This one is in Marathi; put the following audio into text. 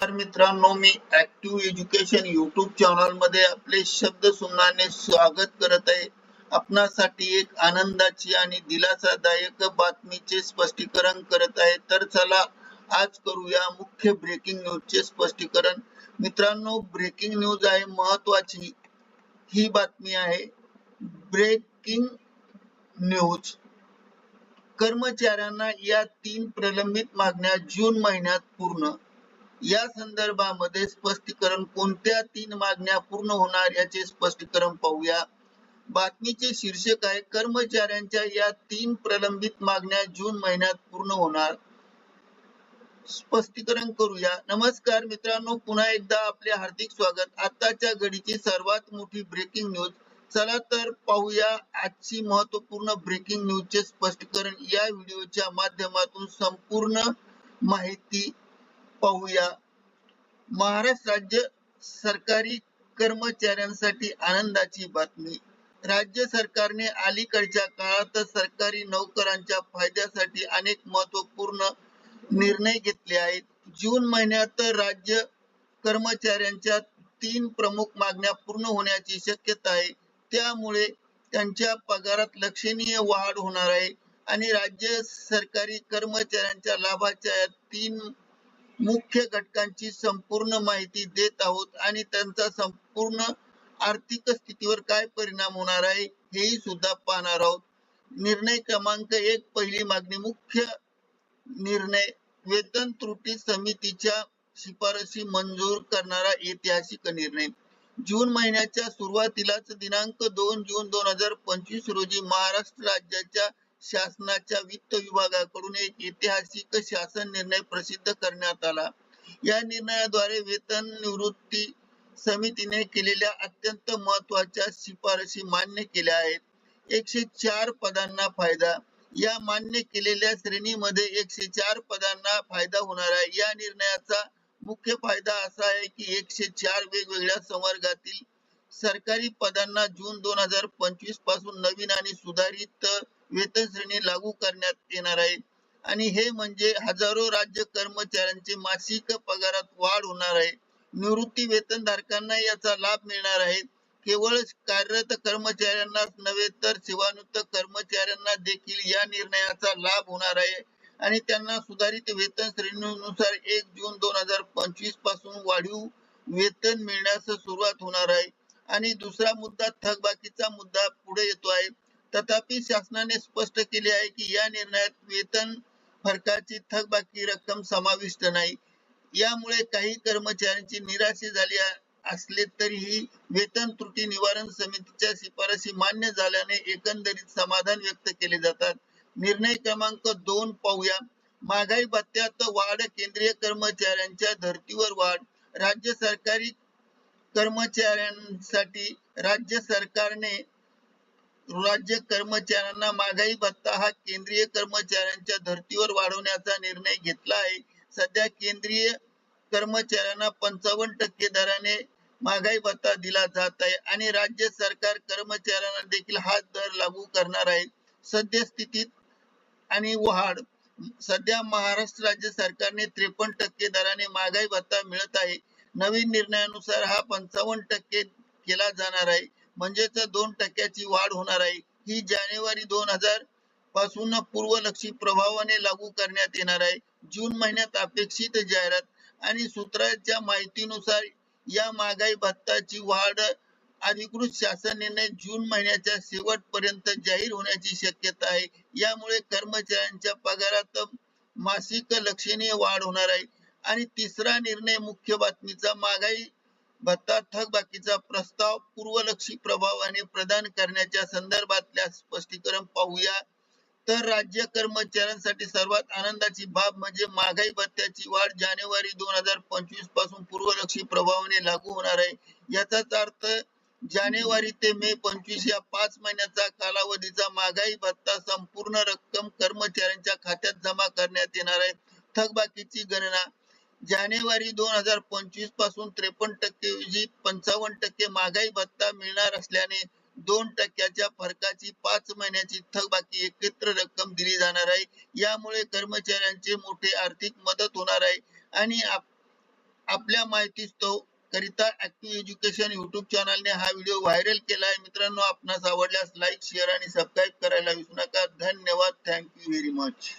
तर मित्रांनो मी ऍक्टिव्ह एज्युकेशन युट्यूब चॅनलमध्ये आपले शब्द सुनाने स्वागत करत आहे. आपणासाठी एक आनंदाची आणि दिलासादायक बातमीचे स्पष्टीकरण करत आहे. तर चला आज करूया मुख्य ब्रेकिंग न्यूजचे स्पष्टीकरण. मित्रांनो ब्रेकिंग न्यूज आहे महत्वाची ही बातमी आहे. ब्रेकिंग न्यूज कर्मचाऱ्यांना या तीन प्रलंबित मागण्या जून महिन्यात पूर्ण या संदर्भामध्ये स्पष्टीकरण कोणत्या तीन मागण्या पूर्ण होणार याचे स्पष्टीकरण पाहूया. बातमीचे शीर्षक आहे कर्मचाऱ्यांच्या या तीन प्रलंबित मागण्या जून महिन्यात पूर्ण होणार. स्पष्टीकरण करूया. नमस्कार मित्रांनो पुन्हा एकदा आपले हार्दिक स्वागत. आताच्या घडीची सर्वात मोठी ब्रेकिंग न्यूज चला तर पाहूया आजची महत्त्वपूर्ण ब्रेकिंग न्यूजचे स्पष्टीकरण या व्हिडिओच्या माध्यमातून संपूर्ण माहिती पाहूया. महाराष्ट्र राज्य सरकारी कर्मचाऱ्यांसाठी आनंदाची बातमी. राज्य सरकारने अलीकडच्या काळात सरकारी नोकरांच्या फायद्यासाठी अनेक महत्त्वपूर्ण निर्णय घेतले आहेत. जून महिन्यात राज्य कर्मचाऱ्यांच्या तीन प्रमुख मागण्या पूर्ण होण्याची शक्यता आहे. त्यामुळे त्यांच्या पगारात लक्षणीय वाढ होणार आहे आणि राज्य सरकारी कर्मचाऱ्यांच्या लाभाच्या तीन मुख्य घटकांची संपूर्ण माहिती देत आहोत आणि त्यांचा संपूर्ण आर्थिक स्थितीवर काय परिणाम होणार आहे हेही सुद्धा पाहणार आहोत. निर्णय क्रमांक एक पहिली मागणी. मुख्य निर्णय वेतन त्रुटी समितीच्या शिफारशी मंजूर करणारा ऐतिहासिक निर्णय. जून महिन्याच्या सुरुवातीलाच दिनांक दोन जून दोन हजार पंचवीस रोजी महाराष्ट्र राज्याच्या शासनाच्या वित्त विभागाकडून एक ऐतिहासिक शासन निर्णय प्रसिद्ध करण्यात आला. या निर्णयाद्वारे वेतन निवृत्ती समितीने केलेल्या अत्यंत महत्त्वाच्या शिफारशी मान्य केल्या आहेत. एकशे चार पदांना फायदा. या मान्य केलेल्या श्रेणीमध्ये एकशे चार पदांना फायदा होणार आहे. या निर्णयाचा मुख्य फायदा असा आहे की एकशे चार वेगवेगळ्या संवर्गातील सरकारी पदांना जून दोन हजार पंचवीसपासून नवीन आणि सुधारित वेतन श्रेणी लागू करण्यात येणार आहे. आणि हे म्हणजे हजारो राज्य कर्मचाऱ्यांचे मासिक पगारात वाढ होणार आहे. निवृत्ती वेतन धारकांना याचा लाभ मिळणार आहे. केवळ कार्यरत कर्मचाऱ्यांनाच नव्हे तर सेवानिवृत्त कर्मचाऱ्यांना देखील या निर्णयाचा लाभ होणार आहे. आणि त्यांना सुधारित वेतन श्रेणीनुसार एक जून दोन हजार पंचवीसपासून वाढीव वेतन मिळण्यास सुरुवात होणार आहे. आणि दुसरा मुद्दा थकबाकीचा मुद्दा पुढे येतो आहे. तथापि शासनाने स्पष्ट केले आहे की या निर्णयात वेतन फरकाची थकबाकी रक्कम समाविष्ट नाही. यामुळे काही कर्मचाऱ्यांची निराशा झाली असले तरीही वेतन त्रुटी निवारण समितीच्या शिफारशी मान्य झाल्याने एकंदरीत समाधान व्यक्त केले जातात. निर्णय क्रमांक दोन पाहूया. महागाई भत्त्यात वाढ केंद्रीय कर्मचाऱ्यांच्या धर्तीवर वाढ. राज्य सरकारी कर्मचाऱ्यांसाठी राज्य सरकारने राज्य कर्मचाऱ्यांना महागाई भत्ता हा केंद्रीय कर्मचाऱ्यांच्या धर्तीवर वाढवण्याचा निर्णय घेतला आहे. सध्या केंद्रीय कर्मचाऱ्यांना पंचावन्न टक्के दराने महागाई भत्ता दिला जात आहे आणि राज्य सरकार कर्मचाऱ्यांना देखील हा दर लागू करणार आहे. सद्यस्थितीत आणि वाढ सध्या महाराष्ट्र राज्य सरकारने त्रेपन्न टक्के दराने महागाई भत्ता मिळत आहे. नवीन निर्णयानुसार हा पंचावन्न टक्के केला जाणार आहे. म्हणजेच दोन टक्क्याची वाढ होणार आहे. ही जानेवारी दोन हजारपासून पूर्वलक्षी प्रभावाने लागू करण्यात येणार आहे. जून महिन्यात अपेक्षित जाहिरात आणि सूत्राच्या माहितीनुसार या महागाई भत्ताची वाढ अधिकृत शासन निर्णय जून महिन्याच्या शेवटपर्यंत जाहीर होण्याची शक्यता आहे. यामुळे कर्मचाऱ्यांच्या पगारात मासिक लक्षणीय वाढ होणार आहे. आणि तिसरा निर्णय मुख्य बातमीचा महागाई भत्ता थकबाकीचा प्रस्ताव पूर्वलक्षी प्रभावाने प्रदान करण्याच्या संदर्भातल्या स्पष्टीकरण पाहूया. तर राज्य कर्मचाऱ्यांसाठी सर्वात आनंदाची बाब म्हणजे महागाई भत्त्याची वाढ जानेवारी दोन हजार पंचवीसपासून पूर्वलक्षी प्रभावाने लागू होणार आहे. याचाच अर्थ जानेवारी ते मे पंचवीस या पाच महिन्याचा कालावधीचा महागाई भत्ता संपूर्ण रक्कम कर्मचाऱ्यांच्या खात्यात जमा करण्यात येणार आहे. थकबाकीची गणना जानेवारी दोन हजार पंचवीसपासून त्रेपन्न टक्के पंचावन्न टक्के महागाई भत्ता मिळणार असल्याने दोन टक्क्याच्या फरकाची पाच महिन्याची थकबाकी एकत्र रक्कम दिली जाणार आहे. यामुळे कर्मचाऱ्यांचे मोठे आर्थिक मदत होणार आहे. आणि आपल्या माहितीस्तव करिता ऍक्टिव्ह एज्युकेशन युट्यूब चॅनलने हा व्हिडिओ व्हायरल केला आहे. मित्रांनो आपणास आवडल्यास लाईक शेअर आणि सबस्क्राईब करायला विसरू नका. धन्यवाद. Thank you very much